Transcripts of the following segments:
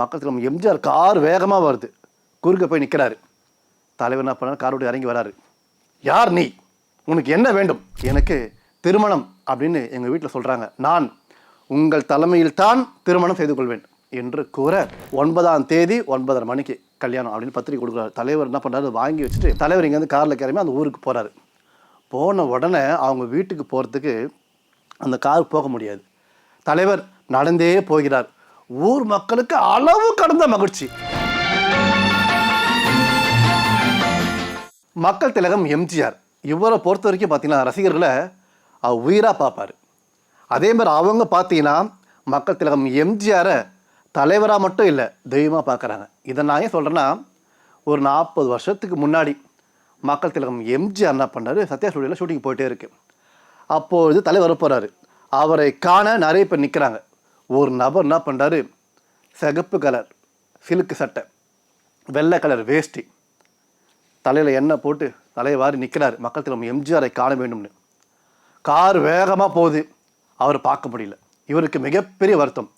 மக்கள் திலகம் எம்ஜிஆர் கார் வேகமாக வருது. குறுக்க போய் நிற்கிறாரு தலைவர் என்ன பண்ணார்? கார் விட்டு இறங்கி வராரு. யார் நீ? உனக்கு என்ன வேண்டும்? எனக்கு திருமணம் அப்படின்னு எங்கள் வீட்டில் சொல்கிறாங்க நான் உங்கள் தலைமையில் தான் திருமணம் செய்து கொள்வேன் என்று கூற ஒன்பதாம் தேதி ஒன்பதரை மணிக்கு கல்யாணம் அப்படின்னு பத்திரிக்கை கொடுக்குறாரு. தலைவர் என்ன பண்ணுறாரு வாங்கி வச்சுட்டு தலைவர் இங்கேருந்து காரில் கிளம்பி அந்த ஊருக்கு போகிறாரு போன உடனே அவங்க வீட்டுக்கு போகிறதுக்கு அந்த கார் போக முடியாது. தலைவர் நடந்தே போகிறார். ஊர் மக்களுக்கு அளவு கடந்த மகிழ்ச்சி. மக்கள் திலகம் எம்ஜிஆர். இவரை பொறுத்த வரைக்கும் பார்த்தீங்கன்னா ரசிகர்களை அவர் உயிராக பார்ப்பார். அதே மாதிரி அவங்க பார்த்தீங்கன்னா மக்கள் திலகம் எம்ஜிஆரை தலைவராக மட்டும் இல்லை தெய்வமாக பார்க்குறாங்க இதை நான் ஏன் சொல்கிறேன்னா ஒரு நாற்பது வருஷத்துக்கு முன்னாடி மக்கள் திலகம் எம்ஜிஆர் என்ன பண்ணார்? சத்யா ஸ்டுடியோவில் ஷூட்டிங் போயிட்டே இருக்கு. அப்போது தலைவர் போகிறாரு அவரை காண நிறைய பேர் நிற்கிறாங்க ஒரு நபர் என்ன பண்ணுறாரு சிகப்பு கலர் சிலுக்கு சட்டை வெள்ளை கலர் வேஷ்டி. தலையில் எண்ணெய் போட்டு தலையை வாரி நிற்கிறார் மக்கள் நம்ம எம்ஜிஆரை காண வேண்டும்னு. கார் வேகமாக போகுது. அவர் பார்க்க முடியல. இவருக்கு மிகப்பெரிய வருத்தம்.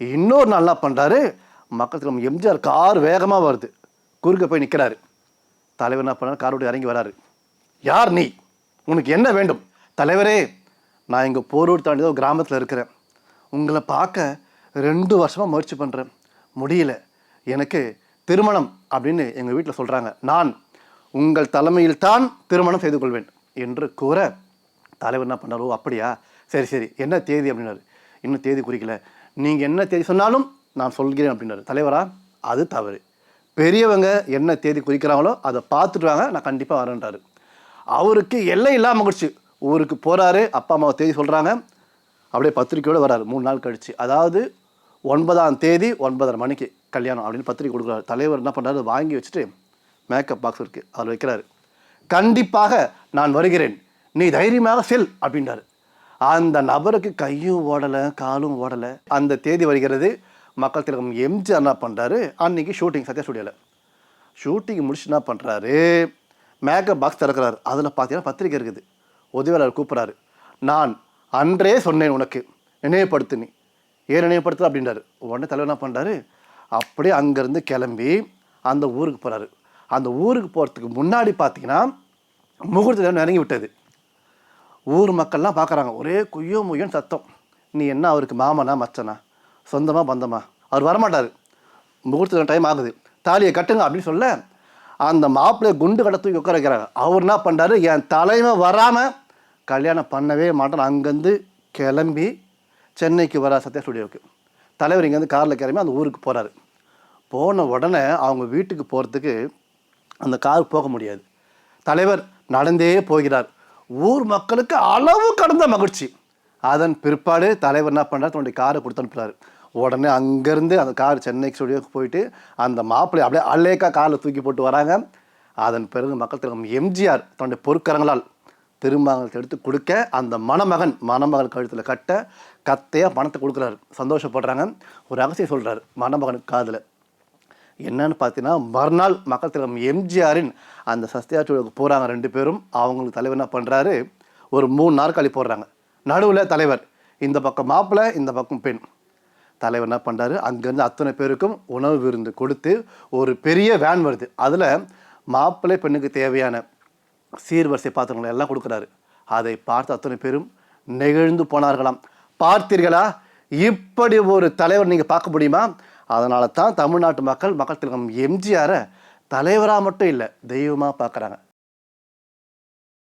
இன்னொரு நாள் என்ன பண்ணுறாரு மக்கள் நம்ம எம்ஜிஆர் கார் வேகமாக வருது. குறுக்க போய் நிற்கிறாரு தலைவர் என்ன பண்ணார் கார் விட்டு இறங்கி வராரு. யார் நீ? உனக்கு என்ன வேண்டும்? தலைவரே நான் இங்கே போரூர் தாண்டி தான் கிராமத்தில் இருக்கிறேன். உங்களை பார்க்க ரெண்டு வருஷமாக முயற்சி பண்ணுறேன் முடியல. எனக்கு திருமணம் அப்படின்னு எங்கள் வீட்டில் சொல்கிறாங்க நான் உங்கள் தலைமையில் தான் திருமணம் செய்து கொள்வேன் என்று கூற தலைவர் என்ன பண்ணாரோ? அப்படியா? சரி சரி. என்ன தேதி அப்படின்னாரு. இன்னும் தேதி குறிக்கல. நீங்கள் என்ன தேதி சொன்னாலும் நான் சொல்கிறேன் அப்படின்னாரு. தலைவரா அது தவறு. பெரியவங்க என்ன தேதி குறிக்கிறாங்களோ அதை பார்த்துட்டு வாங்க நான் கண்டிப்பாக வரேன்றாரு. அவருக்கு எல்லை இல்லாமல் மகிழ்ச்சி ஊருக்கு போகிறாரு அப்பா அம்மாவை தேதி சொல்கிறாங்க அப்படியே பத்திரிக்கையோடு வராரு மூணு நாள் கழித்து அதாவது ஒன்பதாம் தேதி ஒன்பதரை மணிக்கு கல்யாணம் அப்படின்னு பத்திரிக்கை கொடுக்குறாரு. தலைவர் என்ன பண்ணுறாரு வாங்கி வச்சுட்டு மேக்கப் பாக்ஸ் இருக்குது அதில் வைக்கிறாரு. கண்டிப்பாக நான் வருகிறேன். நீ தைரியமாக செல் அப்படின்றாரு. அந்த நபருக்கு கையும் ஓடலை காலும் ஓடலை. அந்த தேதி வருகிறது. மக்கள் திலகம் எம்ஜிஆர் என்ன பண்ணுறாரு அன்னைக்கு ஷூட்டிங் சத்யா ஸ்டுடியோவில் ஷூட்டிங் முடிச்சு என்ன பண்ணுறாரு மேக்கப் பாக்ஸ் திறக்கிறாரு. அதில் பார்த்தீங்கன்னா பத்திரிக்கை இருக்குது. உதவியாளர் கூப்பிட்றாரு. நான் அன்றே சொன்னேன் உனக்கு. நினைவுபடுத்து நீ. ஏன் நினைவுபடுத்து அப்படின்றாரு. உடனே தலைவர் என்ன பண்ணுறாரு அப்படியே அங்கேருந்து கிளம்பி அந்த ஊருக்கு போகிறாரு அந்த ஊருக்கு போகிறதுக்கு முன்னாடி பார்த்தீங்கன்னா முகூர்த்த நேரம் நெருங்கி விட்டது. ஊர் மக்கள்லாம் பார்க்குறாங்க. ஒரே குய்யோ முய்யோன்னு சத்தம். நீ என்ன அவருக்கு மாமனா மச்சனா? சொந்தமாக பந்தமா? அவர் வரமாட்டார். முகூர்த்த டைம் ஆகுது. தாலியை கட்டுங்க அப்படின்னு சொல்ல அந்த மாப்பிள்ளையை குண்டு கடை தூக்கி உட்கார வைக்கிறாங்க. அவர் என்ன பண்ணுறாரு என் தலைமை வராமல் கல்யாணம் பண்ணவே மாட்டேன். அங்கேருந்து கிளம்பி சென்னைக்கு வர சத்யா ஸ்டுடியோவுக்கு. தலைவர் இங்கேருந்து காரில் கிளம்பி அந்த ஊருக்கு போகிறாரு போன உடனே அவங்க வீட்டுக்கு போகிறதுக்கு அந்த கார் போக முடியாது. தலைவர் நடந்தே போகிறார். ஊர் மக்களுக்கு அளவு கடந்த மகிழ்ச்சி. அதன் பிற்பாடு தலைவர் என்ன பண்ணுறாரு தன்னுடைய காரை கொடுத்து அனுப்புகிறார் உடனே அங்கேருந்து அந்த கார் சென்னை ஸ்டுடியோக்கு போயிட்டு அந்த மாப்பிள்ளை அப்படியே அலேக்கா காரில் தூக்கி போட்டு வராங்க. அதன் பிறகு மக்கள் திலகம் எம்ஜிஆர் தன்னுடைய பொற்கரங்களால் திருமாங்கலத்தை எடுத்து கொடுக்க அந்த மணமகன் மணமகள் கழுத்தில் கட்ட கத்தையாக பணத்தை கொடுக்குறாரு. சந்தோஷப்படுறாங்க. ஒரு ரகசியம் சொல்கிறாரு மணமகனுக்கு காதில். என்னன்னு பார்த்தீங்கன்னா மறுநாள் மக்கள் திலகம் எம்ஜிஆரின் அந்த சஸ்தியாச்சுக்கு போகிறாங்க ரெண்டு பேரும். அவங்களுக்கு தலைவர் என்ன பண்ணுறாரு ஒரு மூணு நாற்காலி போடுறாங்க. நடுவில் தலைவர் இந்த பக்கம் மாப்பிள்ளை இந்த பக்கம் பெண். தலைவர் என்ன பண்ணுறாரு அங்கேருந்து அத்தனை பேருக்கும் உணவு விருந்து கொடுத்து ஒரு பெரிய வேன் வருது. அதில் மாப்பிள்ளை பெண்ணுக்கு தேவையான சீர்வரிசை பாத்திரங்களை எல்லாம் கொடுக்குறாரு. அதை பார்த்து அத்தனை பேரும் நெகிழ்ந்து போனார்களாம். பார்த்தீர்களா? இப்படி ஒரு தலைவர் நீங்கள் பார்க்க முடியுமா? அதனால தான் தமிழ்நாட்டு மக்கள் மக்கள் திலகம் எம்ஜிஆரை தலைவராக மட்டும் இல்லை தெய்வமாக பார்க்குறாங்க.